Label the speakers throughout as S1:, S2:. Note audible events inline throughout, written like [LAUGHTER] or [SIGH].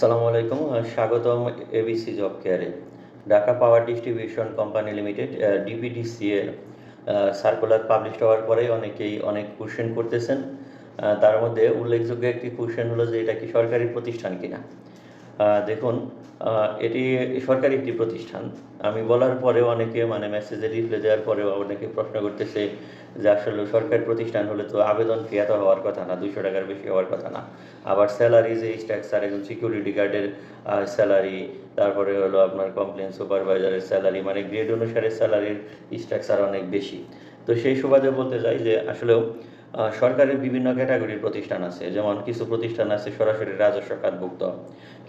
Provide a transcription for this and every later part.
S1: আসসালামু আলাইকুম স্বাগতম এবিসি জব কেয়ারে Dhaka power distribution company limited DPDC এর সার্কুলার পাবলিশ হওয়ার পরে অনেকেই অনেক কোশ্চেন করতেছেন। তার মধ্যে উল্লেখযোগ্য একটি কোশ্চেন হলো যে এটা কি সরকারি প্রতিষ্ঠান কিনা? দেখুন এটি সরকারি একটি প্রতিষ্ঠান। আমি বলার পরেও অনেকে মানে মেসেজে রিপ্লাই দেওয়ার পরেও অনেকে প্রশ্ন করতেছে যে আসলে সরকারি প্রতিষ্ঠান হলে তো আবেদন ফি এত হওয়ার কথা না দুশো টাকার বেশি হওয়ার কথা না। আবার স্যালারি যে স্ট্রাকচার একজন সিকিউরিটি গার্ডের স্যালারি তারপরে হলো আপনার কমপ্লেন সুপারভাইজারের স্যালারি মানে গ্রেড অনুসারে স্যালারির স্ট্রাকচার অনেক বেশি। তো সেই সুবাদে বলতে চাই যে আসলেও সরকারের বিভিন্ন ক্যাটাগরির প্রতিষ্ঠান আছে। যেমন কিছু প্রতিষ্ঠান আছে সরাসরি রাজস্ব খাতভুক্ত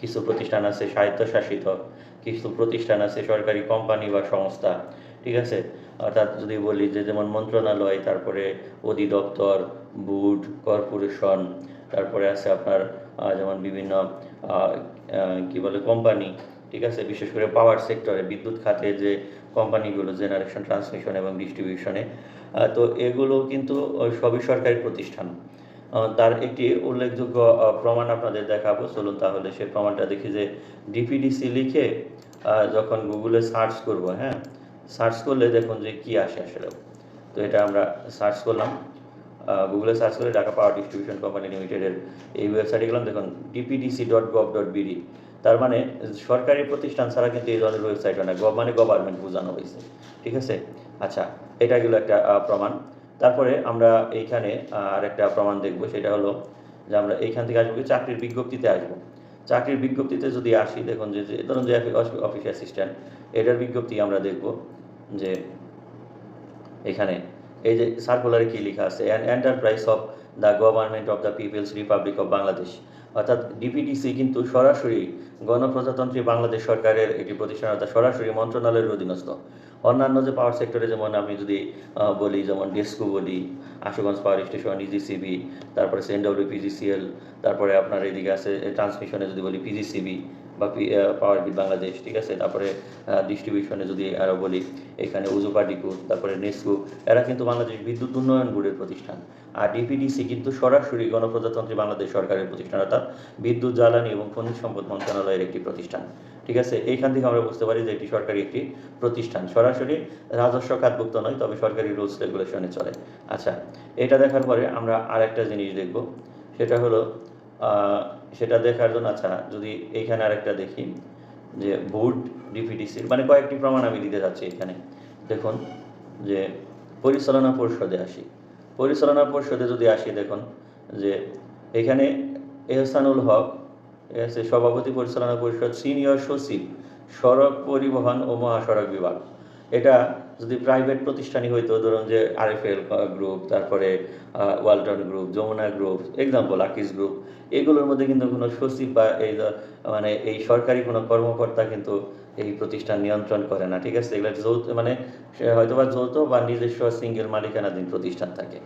S1: কিছু প্রতিষ্ঠান আছে স্বায়ত্তশাসিত, কিছু প্রতিষ্ঠান আছে সরকারি কোম্পানি বা সংস্থা, ঠিক আছে? অর্থাৎ যদি বলি যে যেমন মন্ত্রণালয়, তারপরে অধিদপ্তর বোর্ড কর্পোরেশন, তারপরে আছে আপনার যেমন বিভিন্ন কি বলে কোম্পানি ঠিক আছে? বিশেষ করে পাওয়ার সেক্টরে বিদ্যুৎ খাতে যে কোম্পানিগুলো জেনারেশন ট্রান্সমিশন এবং ডিস্ট্রিবিউশনে তো এগুলো কিন্তু সবই সরকারি প্রতিষ্ঠান। তার একটি উল্লেখযোগ্য প্রমাণ আপনাদের দেখাবো। চলুন তাহলে সেই প্রমাণটা দেখি যে ডিপিডিসি লিখে যখন গুগলে সার্চ করব হ্যাঁ? সার্চ করলে দেখুন যে কি আসে আসলে। তো এটা আমরা সার্চ করলাম। গুগলে সার্চ করে ঢাকা পাওয়ার ডিস্ট্রিবিউশন কোম্পানি লিমিটেডের এই ওয়েবসাইটে গেলাম, দেখুন DPDC dot gov dot BD তার মানে সরকারি প্রতিষ্ঠান ছাড়া কিন্তু এই ধরনের ওয়েবসাইট হয় না গভ মানে গভর্নমেন্ট বোঝানো হয়েছে, ঠিক আছে? আচ্ছা এটা গেলো একটা প্রমাণ। তারপরে আমরা এইখানে আর একটা প্রমাণ দেখব, সেটা হলো যে আমরা এইখান থেকে আসব চাকরির বিজ্ঞপ্তিতে আসব। চাকরির বিজ্ঞপ্তিতে যদি আসি, দেখুন, যে ধরুন যে অফিস অ্যাসিস্ট্যান্ট এটার বিজ্ঞপ্তি আমরা দেখব যে এখানে এই যে সার্কুলারে কি লেখা আছে? An enterprise of the government of the people's republic of Bangladesh অর্থাৎ ডিপিডিসি কিন্তু সরাসরি গণপ্রজাতন্ত্রী বাংলাদেশ সরকারের একটি প্রতিষ্ঠান, অর্থাৎ সরাসরি মন্ত্রণালয়ের অধীনস্থ। অন্যান্য যে পাওয়ার সেক্টরে যেমন আমি যদি বলি, যেমন ডেস্কো বলি, আশুগঞ্জ পাওয়ার স্টেশন ইজিসিবি তারপরে সিএনডব্লিউ পিজিসিএল তারপরে আপনার এদিকে আছে ট্রান্সমিশনে যদি বলি পিজিসিবি বা পাওয়ার গ্রিড বাংলাদেশ, ঠিক আছে? তারপরে ডিস্ট্রিবিউশনে যদি আরও বলি, এখানে উজুপাটিকু তারপরে নেসকো এরা কিন্তু বাংলাদেশ বিদ্যুৎ উন্নয়ন বোর্ডের প্রতিষ্ঠান। আর ডিপিডিসি কিন্তু সরাসরি গণপ্রজাতন্ত্রী বাংলাদেশ সরকারের প্রতিষ্ঠান, অর্থাৎ বিদ্যুৎ, জ্বালানি এবং খনিজ সম্পদ মন্ত্রণালয়ের একটি প্রতিষ্ঠান। ঠিক আছে? এইখান থেকে আমরা বুঝতে পারি যে এটি সরকারি একটি প্রতিষ্ঠান। সরাসরি রাজস্ব খাতভুক্ত নয়, তবে সরকারি রুলস রেগুলেশনে চলে। আচ্ছা এটা দেখার পরে আমরা আর একটা জিনিস দেখব। সেটা হলো সেটা দেখার জন্য আচ্ছা যদি এইখানে আরেকটা দেখি, যে বোর্ড ডিপিডিসির মানে কয়েকটি প্রমাণ আমি দিতে যাচ্ছি এখানে। দেখুন, যে পরিচালনা পরিষদে আসি। পরিচালনা পরিষদে যদি আসি, দেখুন, যে এখানে এহসানুল হক সভাপতি পরিচালনা পরিষদ, সিনিয়র সচিব, সড়ক পরিবহন ও মহাসড়ক বিভাগ। এটা যদি প্রাইভেট প্রতিষ্ঠানই হইতো, ধরুন যে আরএফএল গ্রুপ তারপরে Walton group Jamuna group example Akij group এগুলোর মধ্যে কিন্তু কোনো সচিব বা এই মানে এই সরকারি কোনো কর্মকর্তা কিন্তু এই প্রতিষ্ঠান নিয়ন্ত্রণ করে না, ঠিক আছে? এগুলো যৌথ মানে হয়তো বা যৌথ বা নিজস্ব সিঙ্গেল মালিকানাধীন প্রতিষ্ঠান থাকে,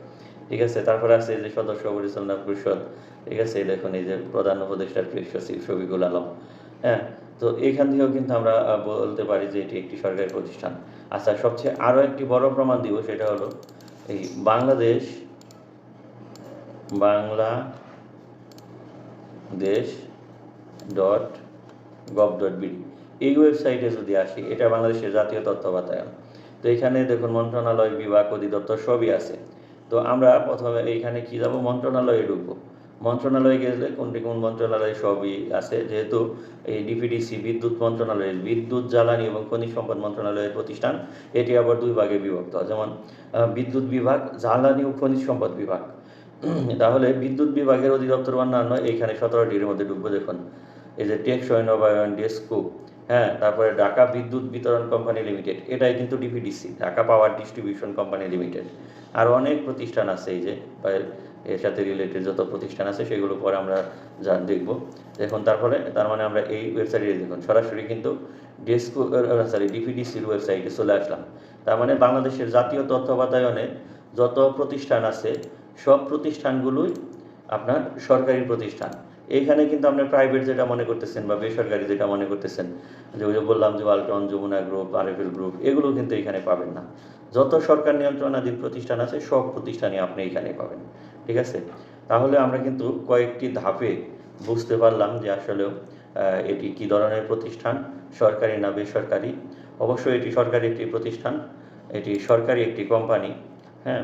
S1: ঠিক আছে? তারপরে আছে যে সদস্য পরিচালনা পরিষদ, ঠিক আছে? দেখুন এই যে প্রধান উপদেষ্টার প্রিয় সচিব শফিকুল আলম হ্যাঁ তো এখান থেকেও কিন্তু আমরা বলতে পারি যে এটি একটি সরকারি প্রতিষ্ঠান। আচ্ছা সবচেয়ে আরও একটি বড় প্রমাণ দিব সেটা হলো, এই বাংলাদেশ বাংলা দেশ ডট গভ ডট বিডি। এই ওয়েবসাইটে যদি আসি, এটা বাংলাদেশের জাতীয় তথ্য বাতায়ন তো এখানে দেখুন, মন্ত্রণালয় বিভাগ অধিদপ্তর সবই আছে। তো আমরা প্রথমে এইখানে কি যাব? মন্ত্রণালয়ে ঢুকবো। মন্ত্রণালয়ে গেলে কোনটি কোন মন্ত্রণালয়ে সবই আছে। যেহেতু এই ডিপিডিসি বিদ্যুৎ মন্ত্রণালয়ের বিদ্যুৎ, জ্বালানি এবং খনিজ সম্পদ মন্ত্রণালয়ের প্রতিষ্ঠান, এটি আবার দুই ভাগে বিভক্ত। যেমন বিদ্যুৎ বিভাগ, জ্বালানি ও খনিজ সম্পদ বিভাগ। [CLEARS THROAT] তাহলে বিদ্যুৎ বিভাগের অধিদপ্তর অন্যান্য, এইখানে সতেরোটির মধ্যে ঢুকবো দেখুন। এই যে টেকসই নবায়ন, ডেস্কো হ্যাঁ তারপরে ঢাকা বিদ্যুৎ বিতরণ কোম্পানি লিমিটেড, এটাই কিন্তু DPDC Dhaka power distribution company limited. আর অনেক প্রতিষ্ঠান আছে এই যে এর সাথে রিলেটেড যত প্রতিষ্ঠান আছে সেগুলো পরে আমরা যা দেখব। দেখুন তারপরে তার মানে আমরা এই ওয়েবসাইটে দেখুন। সরাসরি কিন্তু ডেস্কো সরি ডিপিডিসির ওয়েবসাইটে চলে আসলাম। তার মানে বাংলাদেশের জাতীয় তথ্য বাতায়নে যত প্রতিষ্ঠান আছে, সব প্রতিষ্ঠানগুলোই আপনার সরকারি প্রতিষ্ঠান। এইখানে কিন্তু আপনি প্রাইভেট যেটা মনে করতেছেন বা বেসরকারি যেটা মনে করতেছেন, যে ওই যে বললাম যে Walton Jamuna group RFL group এগুলো কিন্তু এখানে পাবেন না। যত সরকার নিয়ন্ত্রণাধীন প্রতিষ্ঠান আছে, সব প্রতিষ্ঠানই আপনি এখানে পাবেন। ঠিক আছে? তাহলে আমরা কিন্তু কয়েকটি ধাপে বুঝতে পারলাম যে আসলেও এটি কি ধরনের প্রতিষ্ঠান, সরকারি না বেসরকারি? অবশ্যই এটি সরকারি একটি প্রতিষ্ঠান, এটি সরকারি একটি কোম্পানি হ্যাঁ?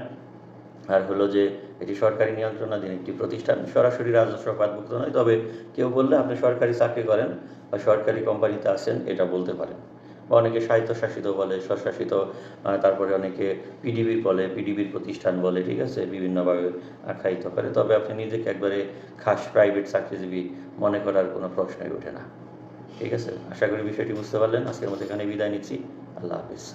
S1: আর হলো যে এটি সরকারি নিয়ন্ত্রণাধীন একটি প্রতিষ্ঠান, সরাসরি রাজস্ব খাতভুক্ত নয়, তবে কেউ বললে আপনি সরকারি চাকরি করেন বা সরকারি কোম্পানিতে আছেন, এটা বলতে পারেন। বা অনেকে স্বায়ত্তশাসিত বলে, স্বশাসিত তারপরে অনেকে পিডিবির বলে পিডিবির প্রতিষ্ঠান বলে, ঠিক আছে? বিভিন্নভাবে আখ্যায়িত করে। তবে আপনি নিজেকে একবারে খাস প্রাইভেট চাকরিজীবী মনে করার কোনো প্রশ্নই ওঠে না। ঠিক আছে? আশা করি বিষয়টি বুঝতে পারলেন। আজকের মতো এখানে বিদায় নিচ্ছি। আল্লাহ হাফিজ।